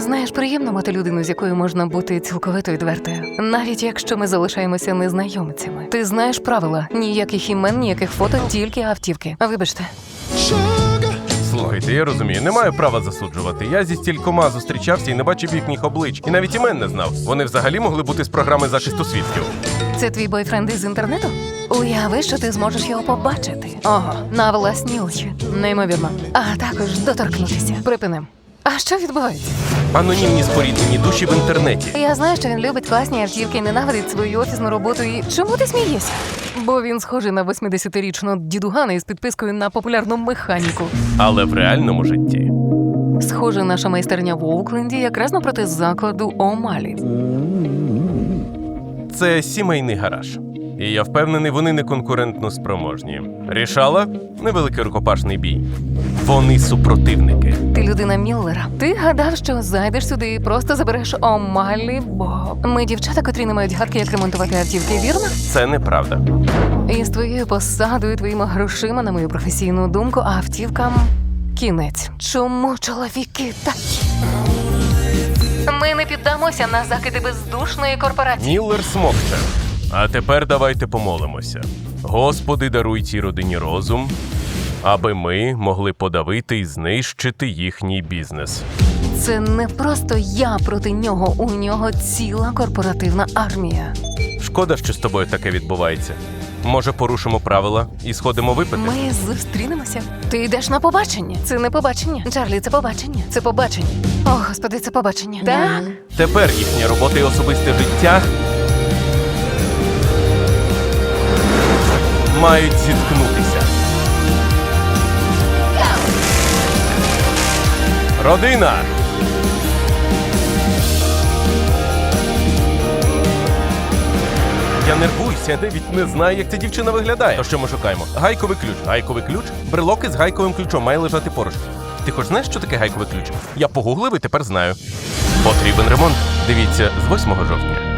Знаєш, приємно мати людину, з якою можна бути цілковито відвертою, навіть якщо ми залишаємося незнайомцями. Ти знаєш правила: ніяких імен, ніяких фото, тільки автівки. Вибачте, Слухайте, я розумію, не маю права засуджувати. Я зі стількома зустрічався і не бачив їхніх облич, і навіть імен не знав. Вони взагалі могли бути з програми захисту свідків. це твій бойфренд із інтернету? Уяви, що ти зможеш його побачити. Ого, на власні очі. Неймовірно. А також доторкнутися. Припиним. А що відбувається? Анонімні споріднені душі в інтернеті. Я знаю, що він любить класні автівки, ненавидить свою офісну роботу і чому ти смієшся? Бо він схожий на 80-річного дідугана із підпискою на популярну механіку. Але в реальному житті Схоже, наша майстерня в Оукленді якраз напроти закладу Омалі. це сімейний гараж. І я впевнений, вони не конкурентно спроможні. Рішала невеликий рукопашний бій. Вони супротивники. Ти людина Міллера. Ти гадав, що зайдеш сюди і просто забереш Омалі, бо ми дівчата, котрі не мають гадки, як ремонтувати автівки, вірно? Це неправда. І з твоєю посадою, твоїми грошима, на мою професійну думку, автівкам кінець. Чому чоловіки такі? Ми не піддамося на закиди бездушної корпорації. Міллер смокче. А тепер давайте помолимося. Господи, даруй цій родині розум, аби ми могли подавити і знищити їхній бізнес. Це не просто я проти нього. У нього ціла корпоративна армія. Шкода, що з тобою таке відбувається. Може, порушимо правила і сходимо випити? Ми зустрінемося. Ти йдеш на побачення. Це не побачення. Чарлі, це побачення. Це побачення. О, господи, це побачення. Так? Тепер їхня робота і особисте життя мають зіткнутися. Родина! Я нервуюся, я навіть не знаю, як ця дівчина виглядає. То що ми шукаємо? Гайковий ключ. Гайковий ключ? Брелок із гайковим ключом має лежати поруч. Ти хоч знаєш, що таке гайковий ключ? Я погуглив і тепер знаю. Потрібен ремонт. Дивіться з 8 жовтня.